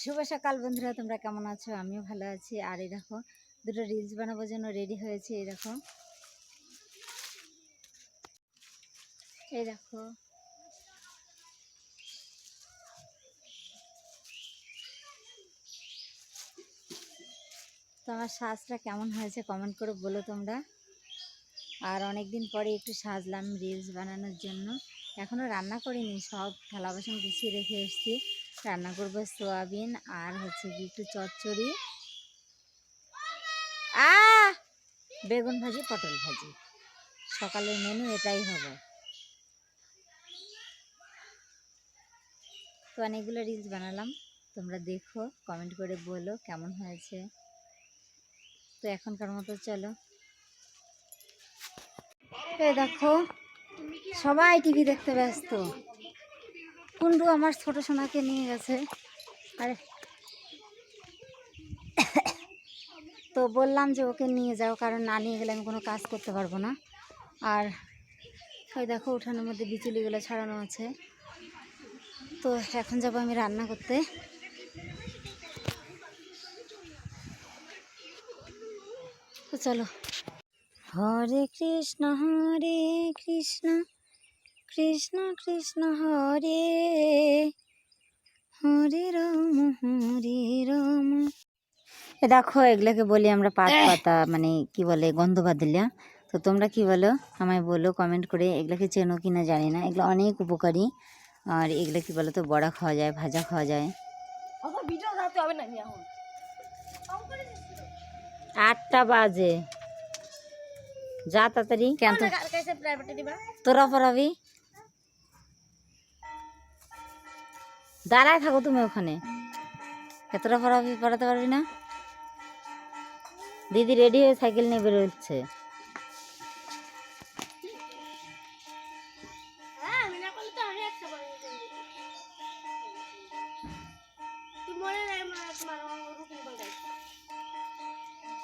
শুভ সকাল বন্ধুরা, তোমরা কেমন আছো? আমিও ভালো আছি। আর এই দেখো, দুটো রিলস বানাবার জন্য রেডি হয়েছে, এই দেখো। এই দেখো। তো আমার সাজটা কেমন হয়েছে কমেন্ট করে বলো তোমরা। আর অনেক দিন পরে একটু সাজলাম রিলস বানানোর জন্য। এখনও রান্না করিনি, সব থালা বাসন গুছিয়ে রেখে এসেছি। রান্না করব সোয়াবিন আর হচ্ছে কি একটু চচ্চড়ি। আ বেগুন ভাজি, পটল ভাজি। সকালের মেনু এটাই হবে। তো অনেকগুলো রিলস বানালাম, তোমরা দেখো কমেন্ট করে বলো কেমন হয়েছে। তো এখনকার মতো চলো। দেখো, সবাই টিভি দেখতে ব্যস্ত। কুন্ডু আমার ছোট সোনাকে নিয়ে গেছে। আরে। তো বললাম যে ওকে নিয়ে যাও, কারণ না নিয়ে গেলে আমি কোনো কাজ করতে পারব না। আর ওই দেখো, উঠানের মধ্যে বিচুলিগুলো ছাড়ানো আছে। তো এখন যাব আমি রান্না করতে। তো চলো। হরে কৃষ্ণ হরে কৃষ্ণ। কৃষ্ণ কৃষ্ণ হরে হরে রাম হরে রাম। এ দেখো এগুলোকে বলি আমরা পাত পাতা মানে কি বলে গন্ধ দিলা তো তোমরা কি বলো আমায় বলো কমেন্ট করে এগুলোকে চেনো কি না জানি না। এগুলো অনেক উপকারী। আর এগুলো কি বলো তো বড়া খাওয়া যায় ভাজা খাওয়া যায়। আটটা বাজে। যা তাড়াতাড়ি কেন তোরা পড়াবি? দাঁড়ায় থাকো তুমি ওখানে। এতটা পড়াবি পড়াতে পারবি না? দিদি রেডি হয়ে সাইকেল নিয়ে বেরোচ্ছে।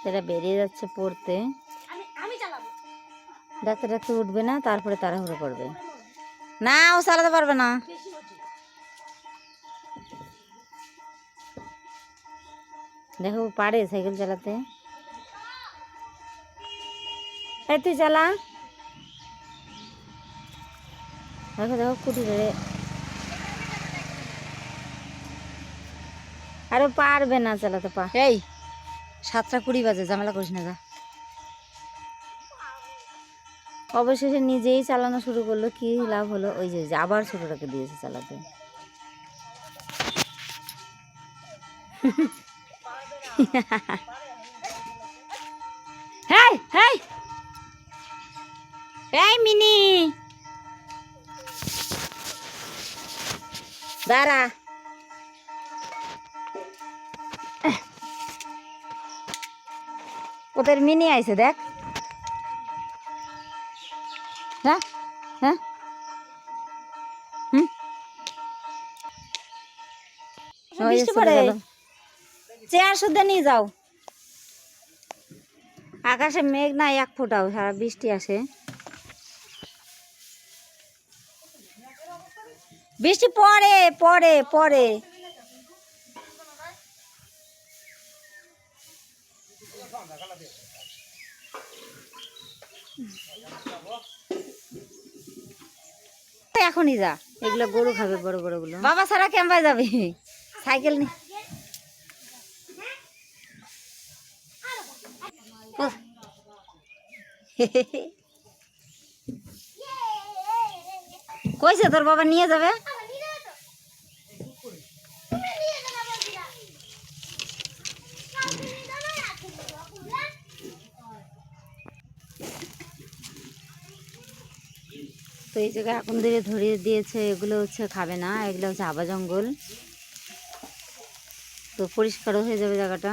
সেটা বেরিয়ে যাচ্ছে পড়তে। ডাক্তার ডাক্তার উঠবে না তারপরে তাড়াহুড়ো করবে। না ও চালাতে পারবে না। দেখো পারে সাইকেল চালাতে। এই তুই চালা। দেখো দেখো কুটি ধরে আরে পারবে না চালাতে পা। এই সাতটা কুড়ি বাজে ঝামেলা করিস না যা। অবশেষে নিজেই চালানো শুরু করল কি লাভ হলো? ওই যে যে আবার ছোটটাকে দিয়েছে চালাতে। হেই হেই এই মিনি দাঁড়া ওদের মিনি আইছে দেখ হ্যাঁ হ্যাঁ হুম বৃষ্টি পড়ে চেয়ার শুদ্ধ নিয়ে যাও। আকাশে মেঘ নাই এক ফোঁটাও সারা বৃষ্টি আসে। বৃষ্টি পড়ে পড়ে পড়ে। এখনই যা এগুলো গরু খাবে বড় বড়গুলো বাবা সারা ক্যাম্পায় যাবে? সাইকেল নি কইছে তোর বাবা নিয়ে যাবে? তো এই জায়গায় এখন ধরে ধরিয়ে দিয়েছে, এগুলো হচ্ছে খাবে না, এগুলো হচ্ছে আবা জঙ্গল তো পরিষ্কারও হয়ে যাবে জায়গাটা।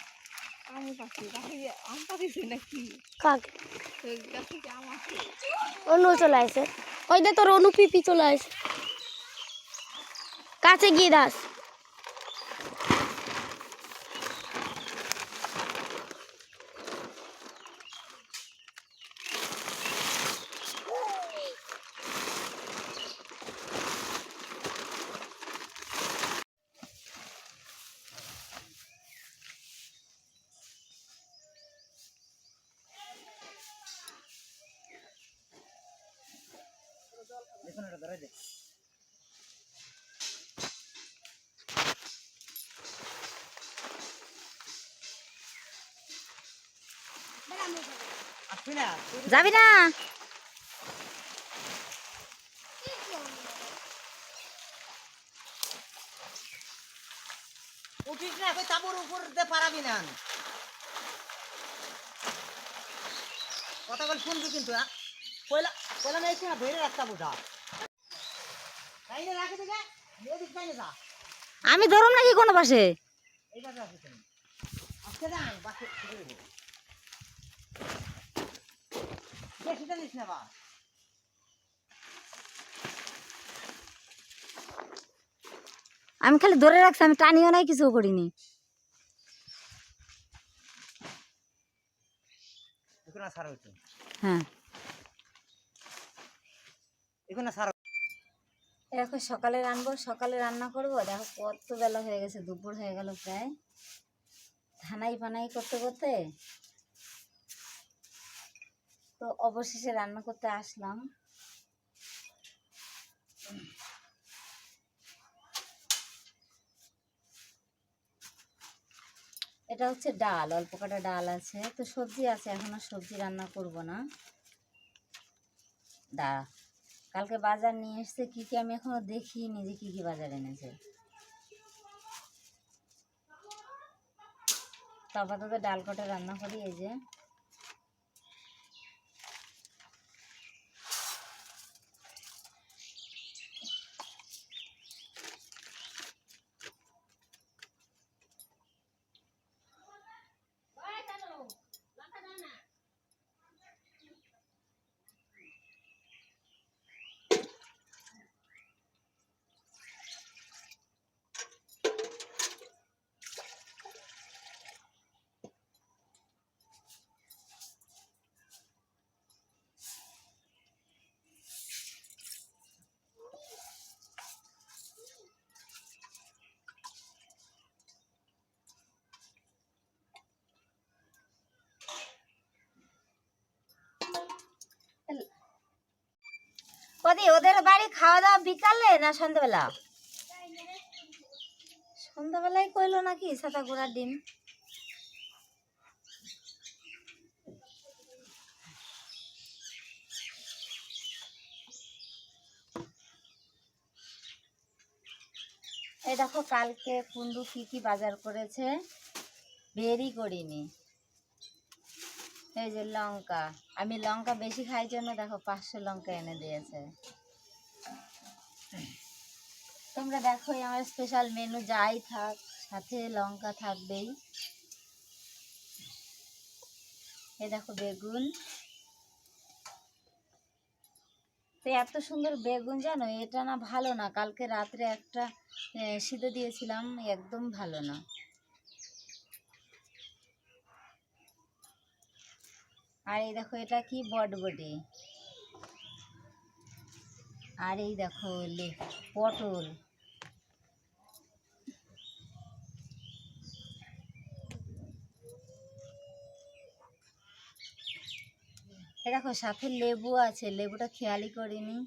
অনু চলে আসে। ওই দে তোর অনু পিপি চলে আসে। কাছে গিয়ে দাস। যাবি না? উঠিস না তাবুর উপর দিয়ে পারাবি না। কথা বল, শুনবি কিন্তু? কইলা কইলা না, ধরে রাস্তা বোঝা তাই না রাখে দিকে এদিক তাই না যা আমি ধরুম নাকি কোনো পাশে? আমি খালি ধরে রাখছি আমি টানিও নাই কিছু করিনি। হ্যাঁ। দেখো সকালে রানবো সকালে রান্না করব। দেখো কত বেলা হয়ে গেছে, দুপুর হয়ে গেল প্রায়। ধানাই পানাই করতে করতে তো অবশেষে রান্না করতে আসলাম। এটা হচ্ছে ডাল, অল্প কটা ডাল আছে। তো সবজি আছে, এখন সবজি রান্না করব না। দাঁড়া। কালকে বাজার নিয়ে এসছে, কী কী আমি এখনও দেখিনি যে কী কী বাজার এনেছে। তো আপাতত ডাল কটা রান্না করি, এই যে। কদি ওদের বাড়ি খাওয়া দাওয়া বিকালে না সন্ধ্যাবেলা? সন্ধ্যাবেলায় কইলো নাকি সাতা ঘোড়ার ডিম? এই দেখো কালকে কুন্ডু কি কি বাজার করেছে? বেরই করিনি। এই যে লঙ্কা। আমি লঙ্কা বেশি খাই জন্য দেখো পাঁচশো লঙ্কা এনে দিয়েছে। তোমরা দেখো আমার স্পেশাল মেনু যাই থাক, সাথে লঙ্কা থাকবেই। এই দেখো বেগুন। তো এত সুন্দর বেগুন জানো, এটা না ভালো না। কালকে রাত্রে একটা সিদ্ধ দিয়েছিলাম, একদম ভালো না। আর এই দেখো, এটা কি বটবটি? আর এই দেখো পটল। দেখো, সাথে লেবু আছে, লেবুটা খেয়ালই করিনি।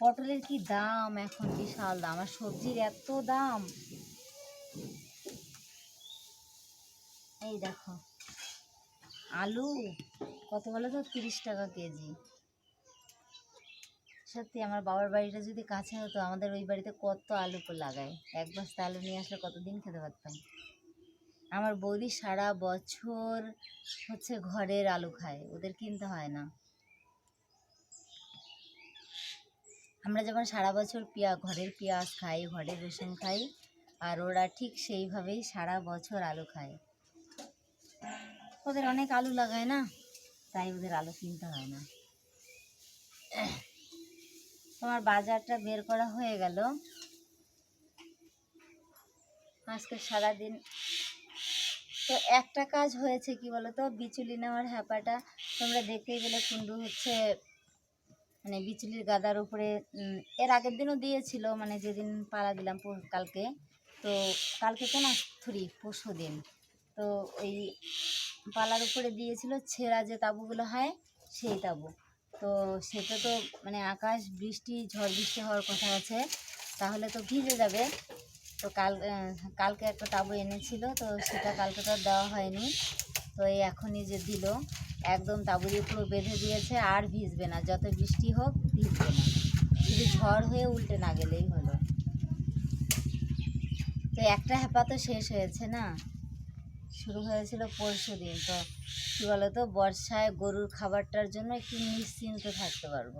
পটলের কি দাম এখন? বিশাল দাম। আর সবজির এত দাম? এই দেখো, আলু কত বলো তো? তিরিশ টাকা কেজি। সত্যি, আমার বাবার বাড়িটা যদি কাছে হতো, আমাদের ওই বাড়িতে কত আলু লাগায়। এক বস্তা আলু নিয়ে আসলে কতদিন খেতে পারতাম? আমার বৌদি সারা বছর হচ্ছে ঘরের আলু খায়, ওদের কিনতে হয় না। আমরা যখন সারা বছর পিয়া, ঘরের পেঁয়াজ খাই, ঘরের রসুন খাই, আর ওরা ঠিক সেইভাবেই সারা বছর আলু খায়। ওদের অনেক আলু লাগায় না, তাই ওদের আলু কিনতে হয় না। তোমার বাজারটা বের করা হয়ে গেল। আজকে সারাদিন তো একটা কাজ হয়েছে, কি বলো তো বিচুলি নেওয়ার হ্যাপাটা তোমরা দেখতেই পেলে কুন্ডু হচ্ছে মানে বিচুলির গাদার উপরে এর আগের দিনও দিয়েছিল মানে যেদিন পাড়া দিলাম কালকে। তো কালকে তো না থুরি, পরশু দিন। তো ওই পালার উপরে দিয়েছিল, ছেঁড়া যে তাঁবুগুলো হয়, সেই তাঁবু। তো সেটা তো মানে আকাশ, বৃষ্টি, ঝড় বৃষ্টি হওয়ার কথা আছে। তাহলে তো ভিজে যাবে। তো কাল কালকে একটা তাঁবু এনেছিল, তো সেটা কালকে তো দেওয়া হয়নি। তো এই এখনই যে দিল, একদম তাঁবু দিয়ে পুরো বেঁধে দিয়েছে, আর ভিজবে না, যত বৃষ্টি হোক ভিজবে না। শুধু ঝড় হয়ে উল্টে না গেলেই হলো। তো একটা হ্যাপা তো শেষ হয়েছে না? শুরু হয়েছিল পরশু দিন, তো কী বলো তো বর্ষায় গরুর খাবারটার জন্য একটু নিশ্চিন্ত থাকতে পারব।